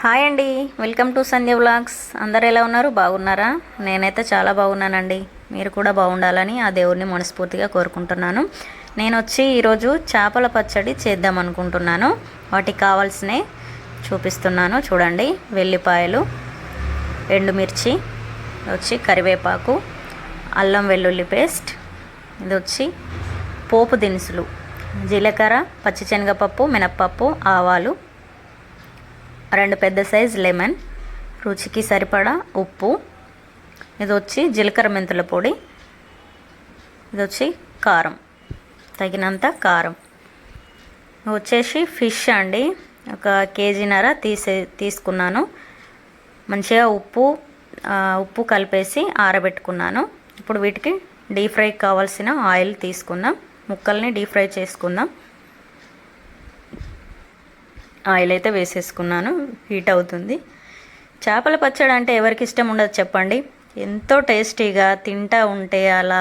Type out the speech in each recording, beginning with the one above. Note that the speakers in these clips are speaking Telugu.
హాయ్ అండి. Welcome to Sandhya vlogs. అందరు ఎలా ఉన్నారు? బాగున్నారా? నేనైతే చాలా బాగున్నానండి. మీరు కూడా బాగుండాలని ఆ దేవుడిని మనస్ఫూర్తిగా కోరుకుంటున్నాను. నేను వచ్చి ఈరోజు చేపల పచ్చడి చేద్దాం అనుకుంటున్నాను. వాటికి కావాల్సినవి చూపిస్తున్నాను. చూడండి. వెల్లిపాయలు ఎండుమిర్చి వచ్చి కరివేపాకు అల్లం వెల్లుల్లి పేస్ట్ ఇది వచ్చి పోపు దినుసులు జీలకర్ర పచ్చిశనగపప్పు మినప్పప్పు ఆవాలు రెండు పెద్ద సైజ్ లెమన్. రుచికి సరిపడా ఉప్పు. ఇది వచ్చి జీలకర్ర మెంతుల పొడి. ఇది వచ్చి కారం. తగినంత కారం. వచ్చేసి ఫిష్ అండి. ఒక కేజీన్నర తీసే తీసుకున్నాను. మంచిగా ఉప్పు ఉప్పు కలిపేసి ఆరబెట్టుకున్నాను. ఇప్పుడు వీటికి డీప్ ఫ్రై కావాల్సిన ఆయిల్ తీసుకుందాం. ముక్కల్ని డీప్ ఫ్రై చేసుకుందాం. ఆయిల్ అయితే వేసేసుకున్నాను హీట్ అవుతుంది. చేపల పచ్చడి అంటే ఎవరికి ఇష్టం ఉండదు చెప్పండి. ఎంతో టేస్టీగా తింటా ఉంటే అలా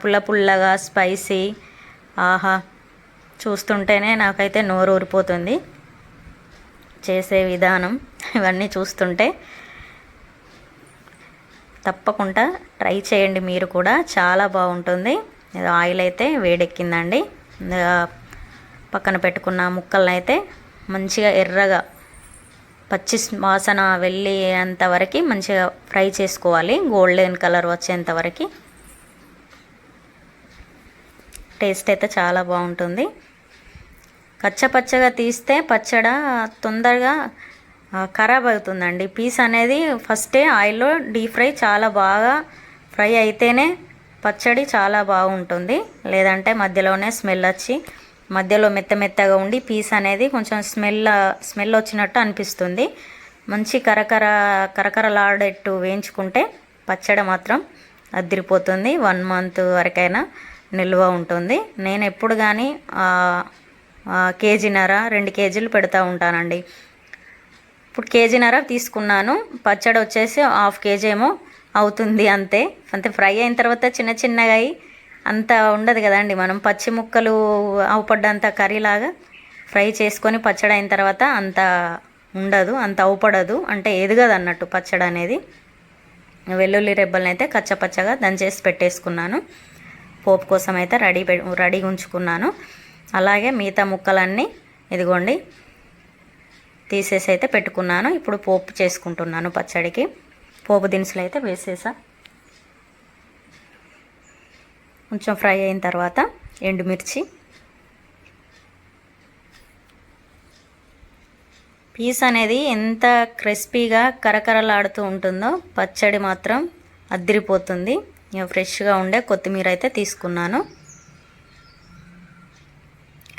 పుల్ల పుల్లగా స్పైసీ ఆహా చూస్తుంటేనే నాకైతే నోరు ఊరిపోతుంది. చేసే విధానం ఇవన్నీ చూస్తుంటే తప్పకుండా ట్రై చేయండి మీరు కూడా చాలా బాగుంటుంది. ఆయిల్ అయితే వేడెక్కిందండి. పక్కన పెట్టుకున్న ముక్కలను అయితే మంచిగా ఎర్రగా పచ్చి వాసన వెళ్ళేంత వరకు మంచిగా ఫ్రై చేసుకోవాలి. గోల్డెన్ కలర్ వచ్చేంత వరకు. టేస్ట్ అయితే చాలా బాగుంటుంది. కచ్చపచ్చగా తీస్తే పచ్చడ తొందరగా ఖరాబ్ అవుతుందండి. పీస్ అనేది ఫస్టే ఆయిల్లో డీప్ ఫ్రై చాలా బాగా ఫ్రై అయితేనే పచ్చడి చాలా బాగుంటుంది. లేదంటే మధ్యలోనే స్మెల్ వచ్చి మధ్యలో మెత్త మెత్తగా ఉండి పీస్ అనేది కొంచెం స్మెల్ స్మెల్ వచ్చినట్టు అనిపిస్తుంది. మంచి కరకర కరకరలాడేట్టు వేయించుకుంటే పచ్చడి మాత్రం అదిరిపోతుంది వన్ మంత్ వరకైనా నిల్వ ఉంటుంది. నేను ఎప్పుడు కానీ కేజీన్నర రెండు కేజీలు పెడతా ఉంటానండి. ఇప్పుడు కేజీన్నర తీసుకున్నాను. పచ్చడి వచ్చేసి హాఫ్ కేజీ ఏమో అవుతుంది అంతే. అంతే ఫ్రై అయిన తర్వాత చిన్న చిన్నగా అయి అంత ఉండదు కదండి. మనం పచ్చి ముక్కలు అవుపడ్డంత కర్రీలాగా ఫ్రై చేసుకొని పచ్చడి అయిన తర్వాత అంత ఉండదు అంత అవుపడదు అంటే ఎదగదు అన్నట్టు పచ్చడి అనేది. వెల్లుల్లి రెబ్బల్ని అయితే కచ్చపచ్చగా దంచేసి పెట్టేసుకున్నాను. పోపు కోసం అయితే రెడీ పె ఉంచుకున్నాను. అలాగే మిగతా ముక్కలన్నీ ఇదిగోండి తీసేసి అయితే పెట్టుకున్నాను. ఇప్పుడు పోపు చేసుకుంటున్నాను పచ్చడికి. పోపు దినుసులు అయితే వేసేసా. కొంచెం ఫ్రై అయిన తర్వాత ఎండుమిర్చి. పీస్ అనేది ఎంత క్రిస్పీగా కరకరలాడుతూ ఉంటుందో పచ్చడి మాత్రం అద్దిరిపోతుంది. ఫ్రెష్గా ఉండే కొత్తిమీర అయితే తీసుకున్నాను.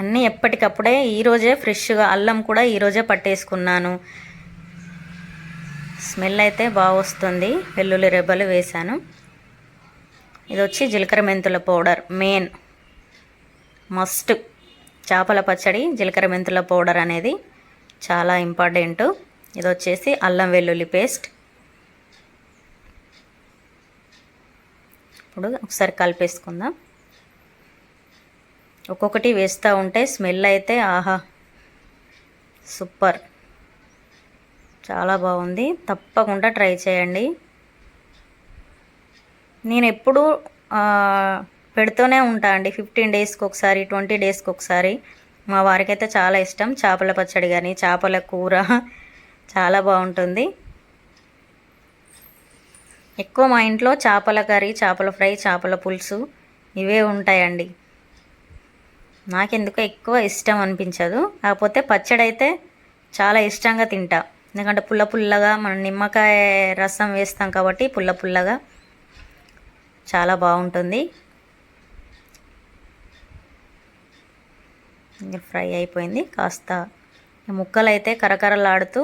అన్నీ ఎప్పటికప్పుడే ఈరోజే ఫ్రెష్గా అల్లం కూడా ఈరోజే పట్టేసుకున్నాను. స్మెల్ అయితే బాగా వస్తుంది వెల్లుల్లి రెబ్బలు వేశాను. ఇది వచ్చి జీలకర్ర మెంతుల పౌడర్ మెయిన్ మస్ట్. చేపల పచ్చడి జీలకర్ర మెంతుల పౌడర్ అనేది చాలా ఇంపార్టెంట్. ఇది వచ్చేసి అల్లం వెల్లుల్లి పేస్ట్. ఇప్పుడు ఒకసారి కలిపేసుకుందాం. ఒక్కొక్కటి వేస్తూ ఉంటే స్మెల్ అయితే ఆహా సూపర్. చాలా బాగుంది. తప్పకుండా ట్రై చేయండి. నేను ఎప్పుడు పెడుతూనే ఉంటా అండి. ఫిఫ్టీన్ డేస్కి ఒకసారి ట్వంటీ డేస్కి ఒకసారి. మా వారికైతే చాలా ఇష్టం. చేపల పచ్చడి కానీ చేపల కూర చాలా బాగుంటుంది. ఎక్కువ మా ఇంట్లో చేపల కర్రీ చేపల ఫ్రై చేపల పులుసు ఇవే ఉంటాయండి. నాకెందుకో ఎక్కువ ఇష్టం అనిపించదు. కాకపోతే పచ్చడి అయితే చాలా ఇష్టంగా తింటా. ఎందుకంటే పుల్ల పుల్లగా మనం నిమ్మకాయ రసం వేస్తాం కాబట్టి పుల్ల పుల్లగా చాలా బాగుంటుంది. ఇంకా ఫ్రై అయిపోయింది. కాస్త ముక్కలు అయితే కరకరలాడుతూ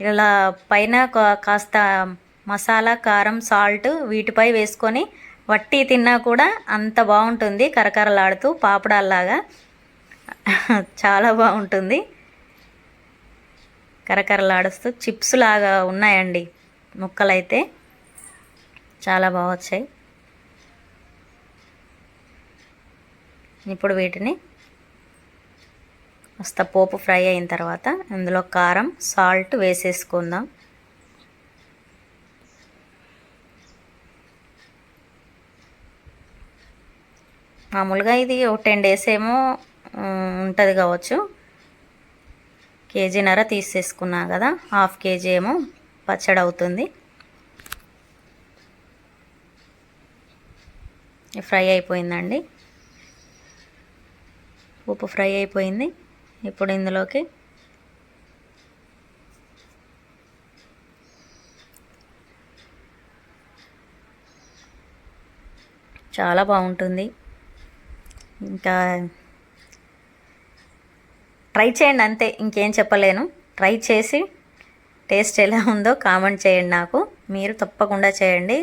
ఇలా పైన కాస్త మసాలా కారం సాల్ట్ వీటిపై వేసుకొని వట్టి తిన్నా కూడా అంత బాగుంటుంది కరకరలాడుతూ పాపడాల్లాగా. చాలా బాగుంటుంది. కరకరలాడుస్తూ చిప్స్ లాగా ఉన్నాయండి ముక్కలైతే. చాలా బాగా వచ్చాయి ఇప్పుడు వీటిని మస్త పోపు ఫ్రై అయిన తర్వాత ఇందులో కారం సాల్ట్ వేసేసుకుందాం. మామూలుగా ఇది ఒక టెన్ డేస్ ఏమో ఉంటుంది కావచ్చు. కేజీన్నర తీసేసుకున్నా కదా హాఫ్ కేజీ ఏమో పచ్చడి అవుతుంది. ఫ్రై అయిపోయిందండి. ఉప్పు ఫ్రై అయిపోయింది. ఇప్పుడు ఇందులోకి చాలా బాగుంటుంది. ఇంకా ట్రై చేయండి అంతే ఇంకేం చెప్పలేను. ట్రై చేసి టేస్ట్ ఎలా ఉందో కామెంట్ చేయండి నాకు. మీరు తప్పకుండా చేయండి.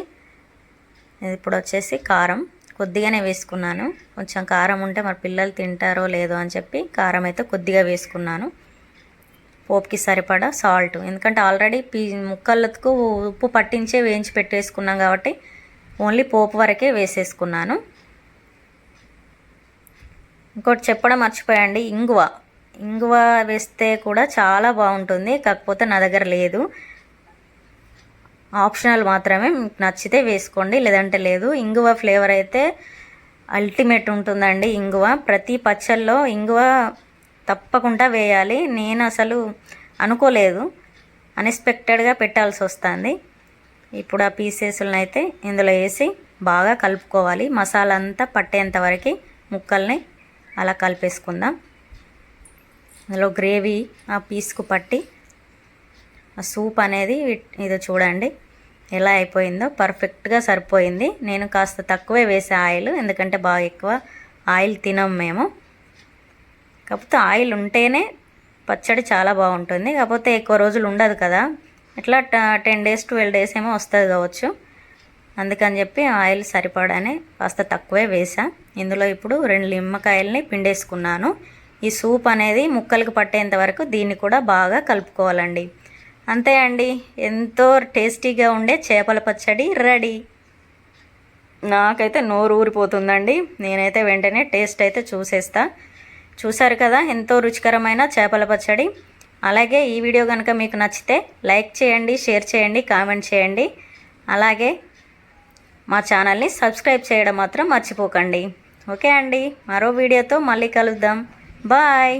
ఇప్పుడు వచ్చేసి కారం. కొద్దిగానే వేసుకున్నాను. కొంచెం కారం ఉంటే మరి పిల్లలు తింటారో లేదో అని చెప్పి కారం అయితే కొద్దిగా వేసుకున్నాను. పోపుకి సరిపడా సాల్ట్. ఎందుకంటే ఆల్రెడీ పీ ముక్కలకు ఉప్పు పట్టించే వేయించి పెట్టేసుకున్నాం కాబట్టి ఓన్లీ పోపు వరకే వేసేసుకున్నాను. ఇంకోటి చెప్పడం మర్చిపోయండి. ఇంగువ. ఇంగువ వేస్తే కూడా చాలా బాగుంటుంది. కాకపోతే నా దగ్గర లేదు. ఆప్షనల్ మాత్రమే మీకు నచ్చితే వేసుకోండి. లేదంటే లేదు. ఇంగువ ఫ్లేవర్ అయితే అల్టిమేట్ ఉంటుందండి ఇంగువ. ప్రతి పచ్చల్లో ఇంగువ తప్పకుండా వేయాలి. నేను అసలు అనుకోలేదు. అన్ఎక్స్పెక్టెడ్గా పెట్టాల్సి వస్తుంది. ఇప్పుడు ఆ పీసెస్లను అయితే ఇందులో వేసి బాగా కలుపుకోవాలి. మసాలా అంతా పట్టేంత వరకు ముక్కల్ని అలా కలిపేసుకుందాం. అందులో గ్రేవీ ఆ పీస్కు పట్టి సూప్ అనేది ఇది చూడండి. ఎలా అయిపోయిందో పర్ఫెక్ట్గా సరిపోయింది. నేను కాస్త తక్కువే వేసే ఆయిల్ ఎందుకంటే బాగా ఎక్కువ ఆయిల్ తినం మేము. కాకపోతే ఆయిల్ ఉంటేనే పచ్చడి చాలా బాగుంటుంది. కాకపోతే ఎక్కువ రోజులు ఉండదు కదా. ఇట్లా టెన్ డేస్ ట్వెల్వ్ డేస్ ఏమో వస్తుంది కావచ్చు. అందుకని చెప్పి ఆయిల్ సరిపడానే కాస్త తక్కువే వేసా. ఇందులో ఇప్పుడు రెండు నిమ్మకాయలని పిండేసుకున్నాను. ఈ సూప్ అనేది ముక్కలకు పట్టేంత వరకు దీన్ని కూడా బాగా కలుపుకోవాలండి. అంతే అండి. ఎంతో టేస్టీగా ఉండే చేపల పచ్చడి రెడీ. నాకైతే నోరు ఊరిపోతుందండి. నేనైతే వెంటనే టేస్ట్ అయితే చూసేస్తా. చూసారు కదా ఎంతో రుచికరమైన చేపల పచ్చడి. అలాగే ఈ వీడియో కనుక మీకు నచ్చితే లైక్ చేయండి షేర్ చేయండి కామెంట్ చేయండి. అలాగే మా ఛానల్ని సబ్స్క్రైబ్ చేయడం మాత్రం మర్చిపోకండి. ఓకే అండి. మరో వీడియోతో మళ్ళీ కలుద్దాం. బాయ్.